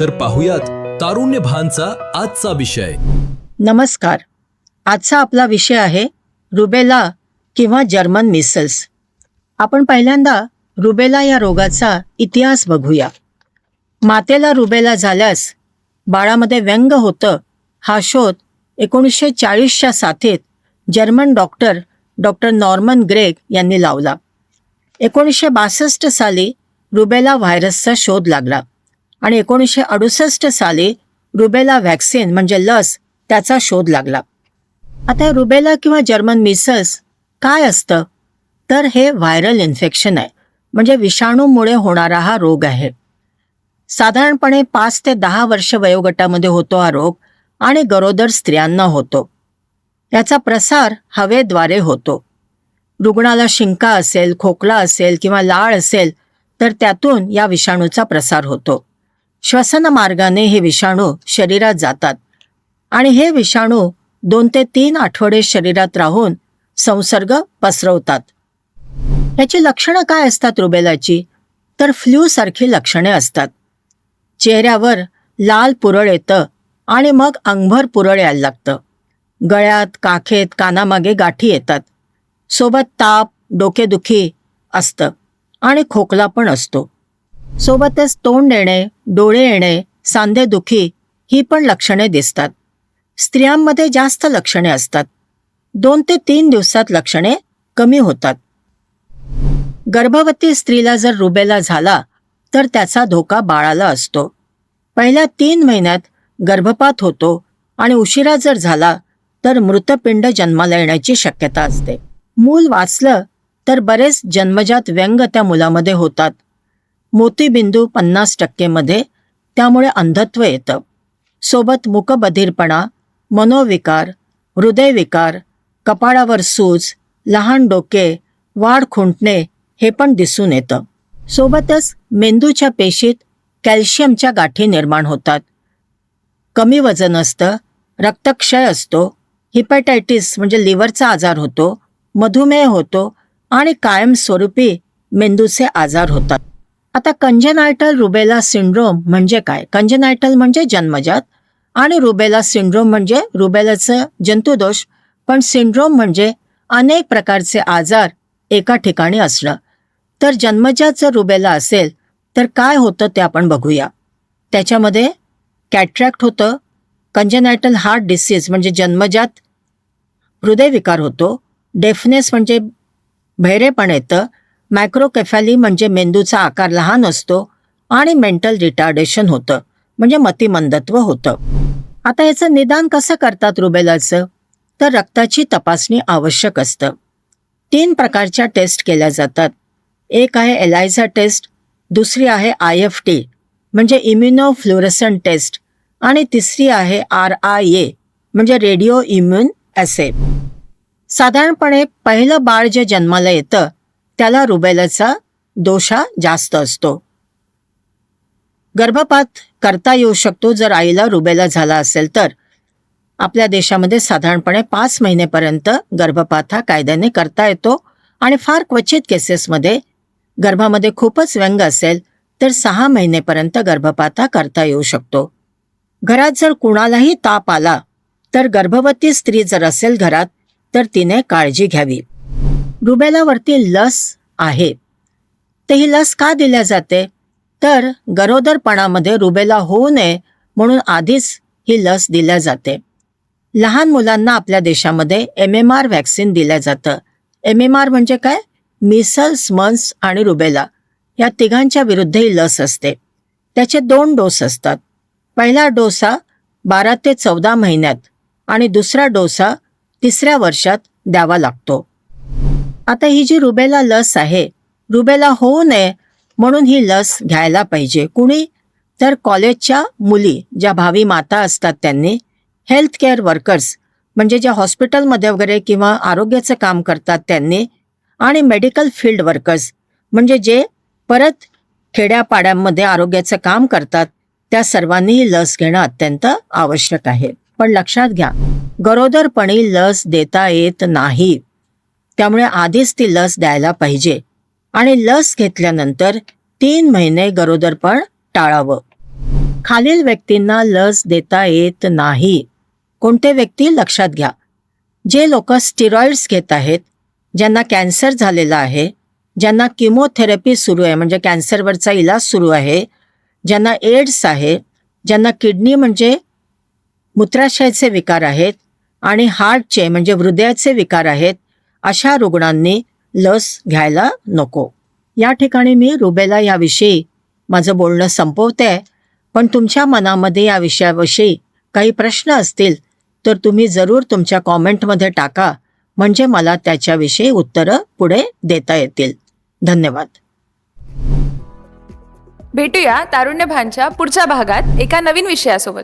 तर पाहुयात तारुण्य भानचा आजचा विषय. नमस्कार. आजचा आपला विषय आहे रुबेला किंवा जर्मन मिसल्स. आपण पहिल्यांदा रुबेला या रोगाचा इतिहास बघूया. मातेला रुबेला झाल्यास बाळामध्ये व्यंग होतं हा शोध एकोणीसशे चाळीसच्या साथीत German doctor doctor Norman Gregg यांनी लावला. एकोणीसशे बासष्ट साली रुबेला व्हायरसचा शोध लागला. आणि एकोणीसशे अडुसष्ट साली रुबेला व्हॅक्सिन म्हणजे लस त्याचा शोध लागला. आता रुबेला किंवा जर्मन मिसल्स काय असतं? तर हे व्हायरल इन्फेक्शन आहे. म्हणजे विषाणूमुळे होणारा हा रोग आहे. साधारणपणे पाच ते दहा वर्ष वयोगटामध्ये होतो हा रोग आणि गरोदर स्त्रियांना होतो. याचा प्रसार हवेद्वारे होतो. रुग्णाला शिंका असेल खोकला असेल किंवा लाळ असेल तर त्यातून या विषाणूचा प्रसार होतो. श्वसनमार्गाने हे विषाणू शरीरात जातात. आणि हे विषाणू दोन ते तीन आठवडे शरीरात राहून संसर्ग पसरवतात. याची लक्षणं काय असतात रुबेलाची? तर फ्ल्यूसारखी सारखी लक्षणे असतात. चेहऱ्यावर लाल पुरळ येतं आणि मग अंगभर पुरळ यायला लागतं. गळ्यात काखेत कानामागे गाठी येतात. सोबत ताप डोकेदुखी असतं आणि खोकला पण असतो. सोबतच तोंड येणे डोळे येणे सांधेदुखी ही पण लक्षणे दिसतात. स्त्रियांमध्ये जास्त लक्षणे असतात. दोन ते तीन दिवसात लक्षणे कमी होतात. गर्भवती स्त्रीला जर रुबेला झाला तर त्याचा धोका बाळाला असतो. पहिल्या तीन महिन्यात गर्भपात होतो आणि उशिरा जर झाला तर मृतपिंड जन्माला येण्याची शक्यता असते. मूल वाचलं तर बरेच जन्मजात व्यंग त्या मुलामध्ये होतात. मोतीबिंदू पन्नास टक्केमध्ये त्यामुळे अंधत्व येतं. सोबत मुकबधीरपणा मनोविकार हृदयविकार कपाळावर सूज लहान डोके वाढ खुंटणे हे पण दिसून येतं. सोबतच मेंदूच्या पेशीत कॅल्शियमच्या गाठी निर्माण होतात. कमी वजन असतं रक्तक्षय असतो हिपॅटायटिस म्हणजे लिव्हरचा आजार होतो मधुमेह होतो आणि कायमस्वरूपी मेंदूचे आजार होतात. आता कंजेनायटल रुबेला सिंड्रोम म्हणजे काय? कंजेनायटल म्हणजे जन्मजात आणि रुबेला सिंड्रोम म्हणजे रुबेलाचं जंतुदोष. पण सिंड्रोम म्हणजे अनेक प्रकारचे आजार एका ठिकाणी असणं. तर जन्मजात जर रुबेला असेल तर काय होतं ते आपण बघूया. त्याच्यामध्ये कॅट्रॅक्ट होतं कंजेनायटल हार्ट डिसीज म्हणजे जन्मजात हृदयविकार होतो डेफनेस म्हणजे बहिरेपण येतं मायक्रोकेफॅली म्हणजे मेंदूचा आकार लहान असतो आणि मेंटल रिटार्डेशन होतं म्हणजे मतिमंदत्व होतं. आता याचं निदान कसं करतात रुबेलाचं? तर रक्ताची तपासणी आवश्यक असतं. तीन प्रकारच्या टेस्ट केल्या जातात. एक आहे एलायझा टेस्ट दुसरी आहे आय एफ टी म्हणजे इम्युनोफ्लुरसन टेस्ट आणि तिसरी आहे आर आय ए म्हणजे रेडिओ इम्युन ॲसे साधारणपणे पहिलं बाळ जे जन्माला येतं त्याला रुबेलाचा दोषा जास्त असतो. गर्भपात करता येऊ शकतो जर आईला रुबेला झाला असेल तर. आपल्या देशामध्ये साधारणपणे पाच महिनेपर्यंत गर्भपात हा कायद्याने करता येतो आणि फार क्वचित केसेसमध्ये गर्भामध्ये खूपच व्यंग असेल तर सहा महिनेपर्यंत गर्भपात हा करता येऊ शकतो. घरात जर कुणालाही ताप आला तर गर्भवती स्त्री जर असेल घरात तर तिने काळजी घ्यावी. रुबेलावरती लस आहे. तर ही लस का दिल्या जाते? तर गरोदरपणामध्ये रुबेला होऊ नये म्हणून आधीच ही लस दिल्या जाते. लहान मुलांना आपल्या देशामध्ये एम एम आर व्हॅक्सिन दिलं जातं. एम एम आर म्हणजे काय? मिसल्स मन्स आणि रुबेला या तिघांच्या विरुद्ध ही लस असते. त्याचे दोन डोस असतात. पहिला डोस हा बारा ते चौदा महिन्यात आणि दुसरा डोस हा तिसऱ्या वर्षात द्यावा लागतो. आता ही जी रुबेला लस आहे रुबेला होऊ नये म्हणून ही लस घ्यायला पाहिजे. कुणी? तर कॉलेजच्या मुली ज्या भावी माता असतात त्यांनी हेल्थ केअर वर्कर्स म्हणजे ज्या हॉस्पिटलमध्ये वगैरे किंवा आरोग्याचं काम करतात त्यांनी आणि मेडिकल फील्ड वर्कर्स म्हणजे जे परत खेड्यापाड्यांमध्ये आरोग्याचं काम करतात त्या सर्वांनी ही लस घेणं अत्यंत आवश्यक आहे. पण लक्षात घ्या गरोदरपणी लस देता येत नाही. त्यामुळे आधीच ती लस द्यायला पाहिजे. आणि लस घेतल्यानंतर तीन महिने गरोदरपण टाळावं. खालील व्यक्तींना लस देता येत नाही. कोणते व्यक्ती? लक्षात घ्या. जे लोक स्टिरॉइड्स घेत आहेत ज्यांना कॅन्सर झालेला आहे ज्यांना किमोथेरपी सुरू आहे म्हणजे कॅन्सरवरचा इलाज सुरू आहे ज्यांना एड्स आहे ज्यांना किडनी म्हणजे मूत्राशयाचे विकार आहेत आणि हार्टचे म्हणजे हृदयाचे विकार आहेत अशा रुग्णांनी लस घ्यायला नको. या ठिकाणी मी रुबेला याविषयी माझं बोलणं संपवते. पण तुमच्या मनामध्ये या विषयाविषयी काही प्रश्न असतील तर तुम्ही जरूर तुमच्या कॉमेंटमध्ये टाका. म्हणजे मला त्याच्याविषयी उत्तरं पुढे देता येतील. धन्यवाद. भेटूया तारुण्य भानच्या पुढच्या भागात एका नवीन विषयासोबत.